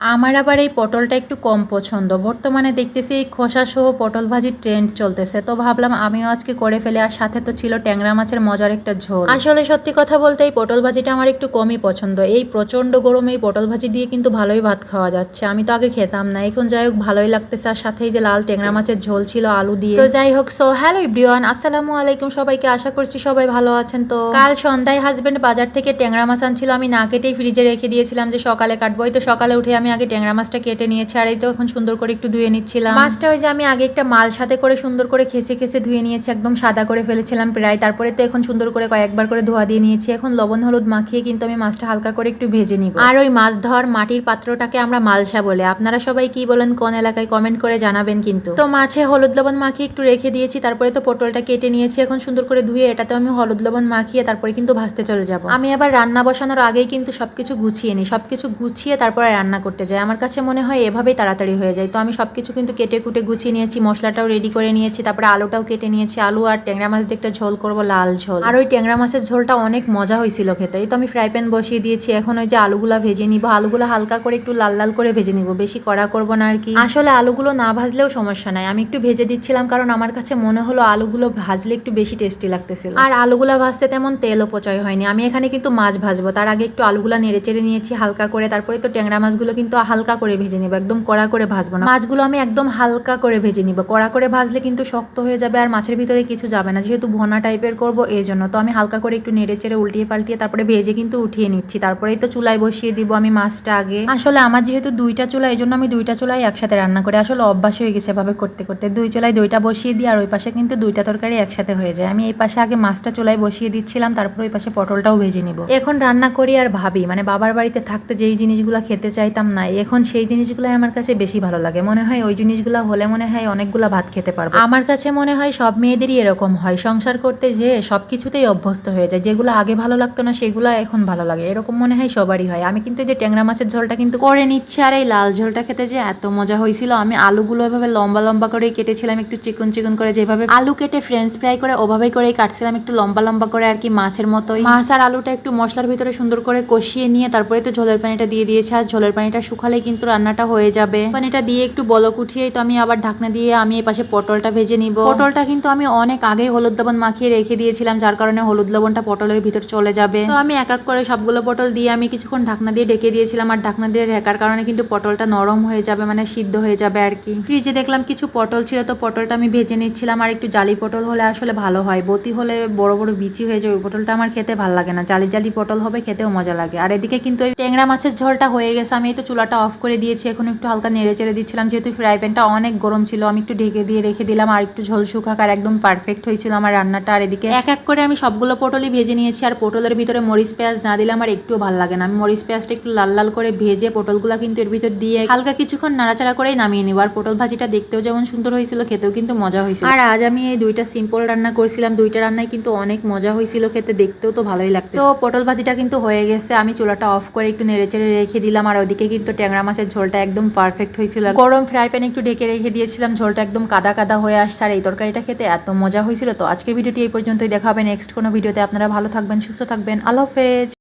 আমার আবার এই পটলটা একটু কম পছন্দ। বর্তমানে দেখতেছি এই খোসা সহ পটল ভাজির ট্রেন্ড চলতেছে। তো ভাবলাম আমিও আজকে করে ফেলে, আর সাথে তো ছিল ট্যাংরা মাছের মজার একটা ঝোল। আসলে সত্যি কথা বলতে এই পটল ভাজিটা আমার একটু কমই পছন্দ। এই প্রচণ্ড গরমে এই পটল ভাজি দিয়ে কিন্তু ভালোই ভাত খাওয়া যাচ্ছে। আমি তো আগে খেতাম না। এখন যাই হোক, ভালোই লাগতেছে। আর সাথে এই যে লাল ট্যাংরা মাছের ঝোল ছিল, আলু দিয়ে। তো যাই হোক সো হ্যালো ইব্রিয়ান আসসালামু আলাইকুম সবাইকে। আশা করছি সবাই ভালো আছেন। তো কাল সন্ধ্যায় হাজবেন্ড বাজার থেকে ট্যাংরা মাছ আনছিল। আমি না কেটেই ফ্রিজে রেখে দিয়েছিলাম যে সকালে কাটবো। তো সকালে উঠে আমি আগে ট্যাংরা মাছটা কেটে নিয়েছি আর এই তো এখন সুন্দর করে একটু ধুয়ে নিচ্ছিলাম। মাছটা ওই যে আমি আগে একটা মাল সাথে করে সুন্দর করে খেসে খেসে ধুয়ে নিয়েছি একদম সাদা করে ফেলেছিলাম প্রায়। তারপরে তো এখন সুন্দর করে কয়েকবার করে ধোয়া দিয়ে নিয়েছি। এখন লবণ হলুদ মাখিয়ে কিন্তু আমি মাছটা হালকা করে একটু ভেজে নিব। আর ওই মাছ ধর মাটির পাত্রটাকে আমরা মালসা বলে। আপনারা সবাই কি বলেন কোন এলাকায় কমেন্ট করে জানাবেন কিন্তু। তো মাছে হলুদ লবণ মাখিয়ে একটু রেখে দিয়েছি তারপরে তো পটলটা কেটে নিয়েছি। এখন সুন্দর করে ধুয়ে এটাতে আমি হলুদ লবণ মাখিয়ে তারপরে কিন্তু ভাজতে চলে যাব। আমি আবার রান্না বসানোর আগেই কিন্তু সবকিছু গুছিয়ে নিই। সবকিছু গুছিয়ে তারপরে রান্না করতে যাই আমার কাছে মনে হয় এভাবেই তাড়াতাড়ি হয়ে যায়। তো আমি সব কিছু কিন্তু কেটে কুটে গুছিয়ে নিয়েছি। মশলাটাও রেডি করে নিয়েছি। তারপরে আলুটাও কেটে নিয়েছি। আলু আর ট্যাংরা মাছ একটা ঝোল করব, লাল ঝোল। আর ওই ট্যাংরা মাছের ঝোলটা অনেক মজা হয়েছিল খেতে। এই তো আমি ফ্রাই প্যান বসিয়ে দিয়েছি। এখন ওই যে আলুগুলো ভেজে নিব। আলুগুলো হালকা করে একটু লাল লাল করে ভেজে নিব। বেশি কড়া করব না আর কি। আসলে আলুগুলো না ভাজলেও সমস্যা নাই। আমি একটু ভেজে দিচ্ছিলাম কারণ আমার কাছে মনে হলো আলুগুলো ভাজলে একটু বেশি টেস্টি লাগতেছিল। আর আলুগুলো ভাজতে তেমন তেল অপচয় হয়নি। আমি এখানে কিন্তু মাছ ভাজবো। তার আগে একটু আলুগুলো নেড়ে চেড়ে নিয়েছি হালকা করে। তারপরে তো ট্যাংরা মাছগুলো কিন্তু হালকা করে ভেজে নিব, একদম কড়া করে ভাজবো না। মাছগুলো আমি একদম হালকা করে ভেজে নিব। কড়া করে ভাজলে কিন্তু শক্ত হয়ে যাবে আর মাছের ভিতরে কিছু যাবে না। যেহেতু ভোনা টাইপের করব এই জন্য। তো আমি হালকা করে একটু নেড়ে চেড়ে উল্টিয়ে পাল্টিয়ে তারপরে ভেজে কিন্তু উঠিয়ে নিচ্ছি। তারপরেই তো চুলায় বসিয়ে দিব আমি মাছটা আগে। আসলে আমার যেহেতু দুইটা চুলা, এই জন্য আমি দুইটা চুলাই একসাথে রান্না করি। আসলে অভ্যাস হয়ে গেছে এভাবে করতে করতে। দুই চুলায় দুইটা বসিয়ে দিই আর ওই পাশে কিন্তু দুইটা তরকারি একসাথে হয়ে যায়। আমি এই পাশে আগে মাছটা চুলায় বসিয়ে দিচ্ছিলাম, তারপর ওই পাশে পটলটাও ভেজে নিব। এখন রান্না করি আর ভাবি মানে বাবার বাড়িতে থাকতে যেই জিনিসগুলো খেতে চাইতাম না এখন সেই জিনিসগুলোই আমার কাছে বেশি ভালো লাগে। মনে হয় ওই জিনিসগুলো হলে মনে হয় অনেকগুলো ভাত খেতে পারব। আমার কাছে মনে হয় সব মেয়েদেরই এরকম হয়। সংসার করতে যে সব কিছুতেই অভ্যস্ত হয়ে যায়। যেগুলো আগে ভালো লাগতো না, সেগুলো এখন ভালো লাগে। এরকম মনে হয় সবারই হয়। আমি কিন্তু যে ট্যাংরা মাছের ঝোলটা কিন্তু করে নিচ্ছি আর এই লাল ঝোলটা খেতে যে এত মজা হয়েছিল। আমি আলুগুলো এভাবে লম্বা লম্বা করে কেটেছিলাম, একটু চিকন চিকন করে যেভাবে আলু কেটে ফ্রেঞ্চ ফ্রাই করে ওভাবেই করে কাটছিলাম, একটু লম্বা লম্বা করে আর কি মাছের মতোই। মাছ আর আলুটা একটু মশলার ভিতরে সুন্দর করে কষিয়ে নিয়ে তারপরে তো ঝোলের পানিটা দিয়ে দিয়েছে। আর ঝোলের পানিটা শুকালে কিন্তু রান্নাটা হয়ে যাবে। পানিটা দিয়ে একটু বলক উঠিয়েই তো আমি আবার ঢাকনা দিয়ে আমি এই পাশে পটলটা ভেজে নিব। পটলটা কিন্তু আমি অনেক আগেই হলুদ লবণ মাখিয়ে রেখে দিয়েছিলাম, যার কারণে হলুদ লবণটা পটলের ভিতর চলে যাবে। তো আমি এক এক করে সবগুলো পটল দিয়ে আমি কিছুক্ষণ ঢাকনা দিয়ে ঢেকে দিয়েছিলাম, আর ঢাকনা দিয়ে ঢেকার কারণে কিন্তু পটলটা নরম হয়ে যাবে মানে সিদ্ধ হয়ে যাবে আর কি। ফ্রিজে দেখলাম কিছু পটল ছিল, তো পটলটা আমি ভেজে নিচ্ছিলাম, আর একটু জালি পটল হলে আসলে ভালো হয়। বতি হলে বড় বড় বিচি হয়ে ওই পটলটা আমার খেতে ভালো লাগে না। জালি জালি পটল হবে, খেতেও মজা লাগে। আর এদিকে কিন্তু ট্যাংরা মাছের ঝোলটা হয়ে গেছে, আমি তো চুলাটা অফ করে দিয়েছি, এখন একটু হালকা নেড়ে চেড়ে দিচ্ছিলাম, যেহেতু ফ্রাই প্যানটা অনেক গরম ছিল, আমি একটু ঢেকে দিয়ে রেখে দিলাম, আর একটু ঝোল শুকাক, আর একদম পারফেক্ট হয়েছিল আমার রান্নাটা। আর এদিকে এক এক করে আমি সবগুলো পটলই ভেজে নিয়েছি, আর পটলের ভিতরে মরিচ পেঁয়াজ না দিলে আমার একটু ভালো লাগে না। আমি মরিচ পেঁয়াজটা একটু লাল লাল করে ভেজে পটলগুলো কিন্তু এর ভিতর দিয়ে হালকা কিছুক্ষণ নাড়াচাড়া করেই নামিয়ে নিব। আর পটল ভাজিটা দেখতেও যেমন সুন্দর হয়েছিল, খেতেও কিন্তু মজা হয়েছিল। আর আজ আমি এই দুইটা সিম্পল রান্না করছিলাম, দুইটা রান্নাই কিন্তু অনেক মজা হয়েছিল, খেতে দেখতেও তো ভালোই লাগতো তো পটল ভাজিটা কিন্তু হয়ে গেছে, আমি চুলাটা অফ করে একটু নেড়ে চেড়ে রেখে দিলাম, আর ওদিকে কিন্তু ট্যাংরা মাছের ঝোলটা একদম পারফেক্ট হয়েছিল। গরম ফ্রাই প্যান একটু ডেকে রেখে দিয়েছিলাম, ঝোলটা একদম কাদা কাদা হয়ে আসছে। আর এই তরকারিটা খেতে এত মজা হয়েছিল। তো আজকের ভিডিওটি এই পর্যন্তই। দেখাবেন নেক্সট কোনো ভিডিওতে। আপনারা ভালো থাকবেন, সুস্থ থাকবেন। আল্লাহ হাফেজ।